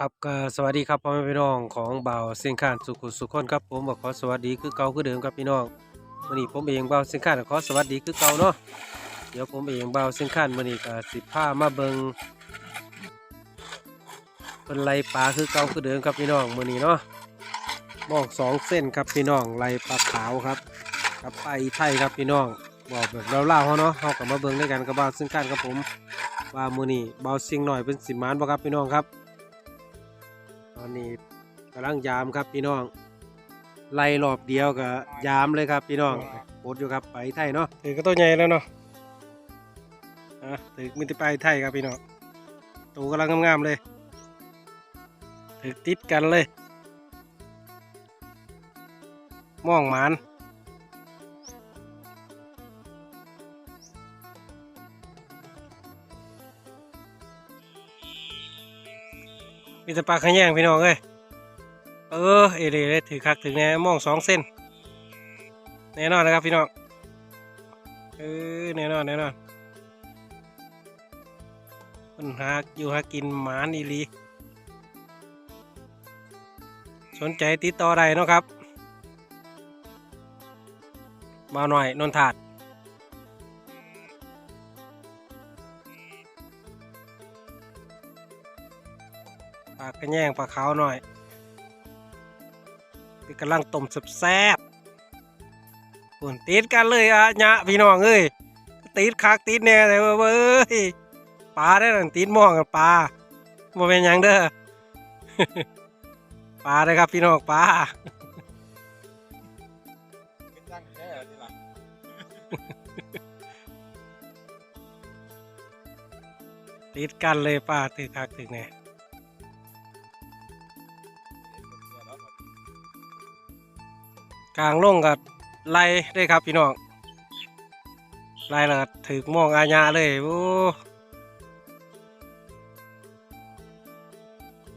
ครับก็สวัสดีครับพ่อแม่พี่น้องของเบาเสียงขานสุขุสุขคนครับผมบอกขอสวัสดีคือเก่าคือเดิมครับพี่น้องวันนี้ผมเองเบาเสียงขานขอสวัสดีคือเก่าเนาะเดี๋ยวผมเองเบาเสียงขานวันนี้ก็สิพามาเบิงเป็นไล่ปลาคือเก่าคือเดิมครับพี่น้องวันนี้เนาะมองสองเส้นครับพี่น้องไล่ปลาขาวครับกับปไทยครับพี่น้องบอกแบบเล่าๆเขาเนาะเขากับมาเบิงด้วยกันกับเบาเสียงขานครับผมว่ามือนี้บ่าเสียงหน่อยเป็นสิมานบ่ครับพี่น้องครับ อนนี้กำลังยามครับพี่น้อง ไล่รอบเดียวกับยามเลยครับพี่น้องปดอยู่ครับไปไทยเนาะถือก็ตัวใหญ่แล้วเนาะอะถือมิตรไปไทยครับพี่น้องตัวกำลังงามๆเลยถือติดกันเลย มองหมาน มีแต่ปลาขะแยงพี่น้องเอ้ยเออเอเดเลยถือคักถึงแน่มองสองเส้นแน่นอนนะครับพี่น้องเออแน่นอนแน่นอนมันหาอยู่หากินหมานอีลีสนใจติดต่อได้เนาะครับมาหน่อยนนถาดากระแยงปลาขาวหน่อยนี่กำลังต้มแซ่บๆปุ่นติดกันเลยอะญะพี่น้องเอ้ยติดคักติดแน่เลยเว้ยปลาได้หนังติดมองกับปลาโมเป็นยังเด้อปลาเลยครับพี่น้องปลาตีดกันเลยปลาติดคักติดแน่ กลางลงกับไล่ได้ครับพี่น้องไล่แล้วถือมองอาญาเลยโอ้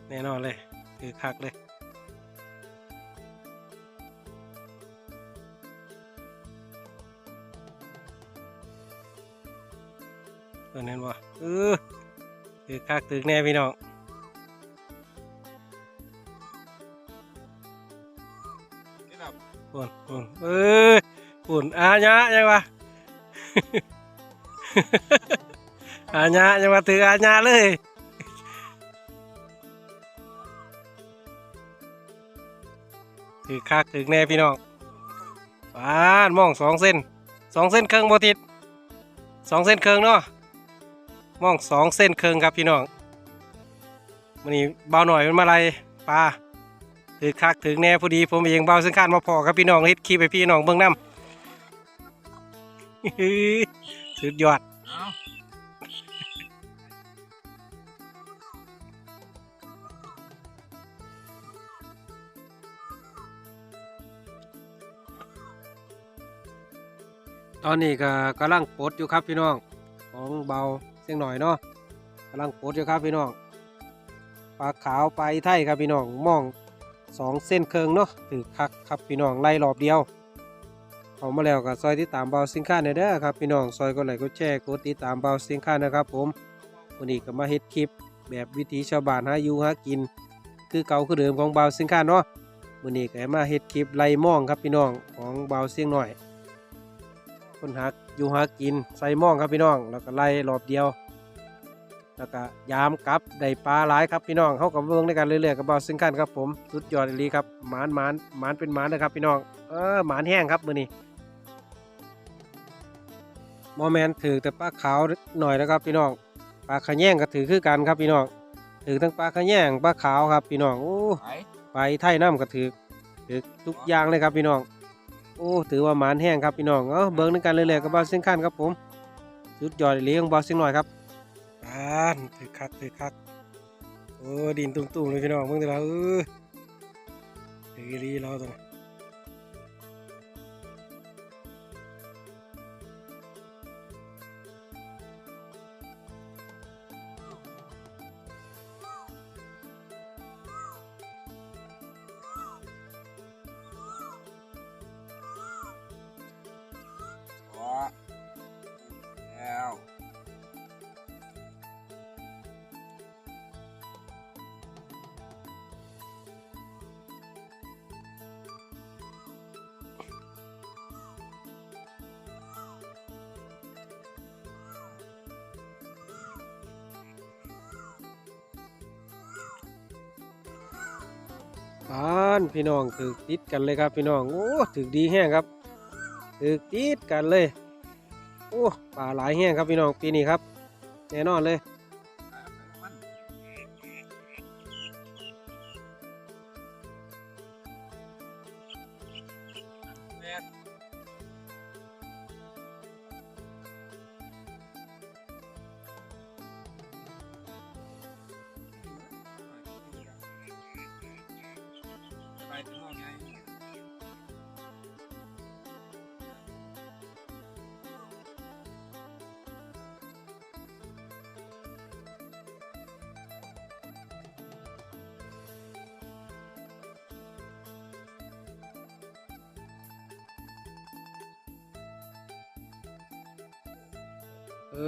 แน่นอนเลยถือคักเลยเออนั่นวะเออถือคักถือแน่พี่น้อง ปุ่นปุ่นเอ้ยปุ่นอาญะยังวะอาญะยังมาถืออาญะเลยถือคักถือแน่พี่น้องปานมองสองเส้นสองเส้นเครึ่งโบติดสองเส้นเครึ่งเนาะมองสองเส้นเครึ่งครับพี่น้องมันนี้เบาหน่อยมันมาอะไรปลา ถือคักถึงแน่พอดีผมเองเบาซึ่งคาดมาพอครับพี่น้องเฮ็ดคลิปไปพี่น้องเบิ่งน้ำสุดยอดตอนนี้ก็กำลังปดอยู่ครับพี่น้องของเบาเสียงหน่อยเนาะกำลังปดอยู่ครับพี่น้องปลาขาวไปไทยครับพี่น้องมอง สองเส้นเคิงเนาะถือคักครับพี่น้องไล่รอบเดียวเอามาแล้วก็ซอยที่ตามเบาสินค้าในอยเด้อครับพี่น้องซอยก็ไลก็แชร์กดติดตามเบาสินค้านะครับ ผมวันนี้ก็มาเฮ็ดคลิป แบบวิถีชาวบ้านหาอยู่หากิน คือเก่าคือเดิมของเบาสินค้าเนาะวันนี้ก็มาเฮ็ดคลิปไล่มองครับพี่น้องของเบาเสียงหน่อย คนหาอยู่หากินใส่ม่องครับพี่น้องแล้วก็ไล่รอบเดียว แล้วก็ยามกลับได้ปลาหลายครับพี่น้องเขากับเบิ่งในกันเรื่อยๆกับเบาซึ่งกันครับผมสุดยอดเลยครับหมานหมานหมานเป็นหมานนะครับพี่น้องเออหมานแห้งครับมือนี้มอแมนถือแต่ปลาขาวหน่อยนะครับพี่น้องปลาขะแยงก็ถือคือกันครับพี่น้องถือทั้งปลาขะแยงปลาขาวครับพี่น้องโอ้ไหนไปไทยน้ำก็ถือถือทุกอย่างเลยครับพี่น้องโอ้ถือว่าหมานแห้งครับพี่น้องเอ้าเบิ้งนึงกันเลยๆกับบอลเส้นขั้นครับผมสุดยอดเลยของบอลเส้นหน่อยครับ อ่านถือคักถือคักโอ้ดินตุ้มๆเลยพี่น้องเบิ่งแต่ละเออถือรีเราตรงอ๋ บ้านพี่น้องถือติดกันเลยครับพี่น้องโอ้ถือดีแห้งครับถือติดกันเลยโอ้ปลาหลายแห้งครับพี่น้องปีนี้ครับแน่นอนเลยแม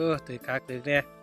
่นไปถึงห้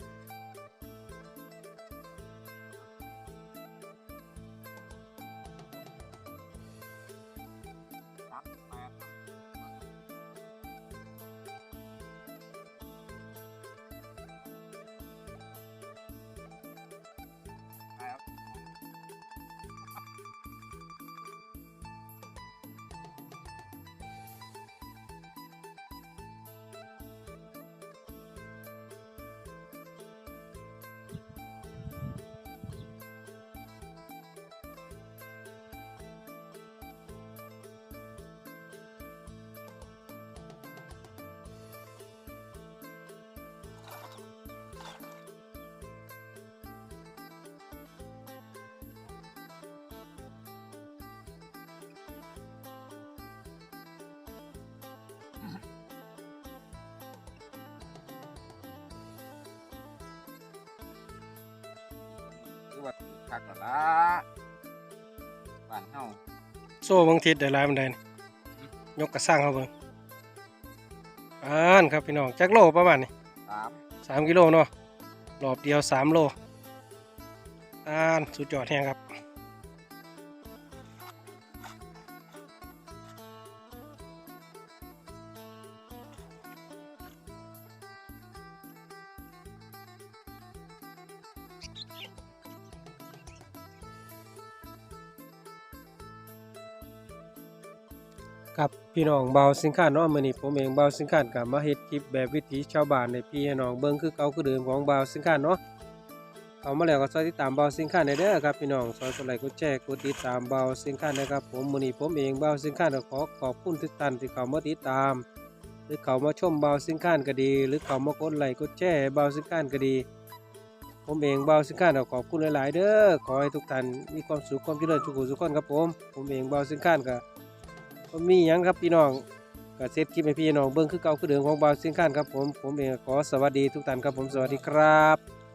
คือว่าคักแล้วละบ้านเฮาโซ่บางทิศได้หลายมันได้นี่ยกกระสร้างเขาเบิ่งอ่านครับพี่น้องจักโลประมาณนี้สามสามกิโลเนาะรอบเดียวสามโลอ่านสุดยอดแห้งครับ ครับพี่น้องเบาสินค้าเนาะมื้อนี้ผมเองเบาสินค้ากับมาเฮ็ดคลิปแบบวิถีชาวบ้านในพี่น้องเบิ่งคือเก่าคือเดิมของเบาสินค้าเนาะเข้ามาแล้วก็ซอยติดตามเบาสินค้าได้เด้อครับพี่น้องซอยกดไลค์กดแชร์กดติดตามเบาสินค้านะครับผมมือนี้ผมเองเบาสินค้าขอขอบคุณทุกท่านที่เข้ามาติดตาม หรือเข้ามาชมเบาสินค้าก็ดี หรือเข้ามากดไลค์กดแชร์เบาสินค้าก็ดี ผมเองเบาสินค้าขอบคุณหลาย ๆ เด้อขอให้ทุกท่านมีความสุขความเจริญทุกๆทุกคนครับผมผมเองเบาสินค้าก็ มมีหยังครับพี่น้องก็เซตคลิปให้พี่น้องเบิ้งคือเก่าคือเดิมของบาวสิงค้านครับผมผมเองขอสวัสดีทุกท่านครับผมสวัสดีครับ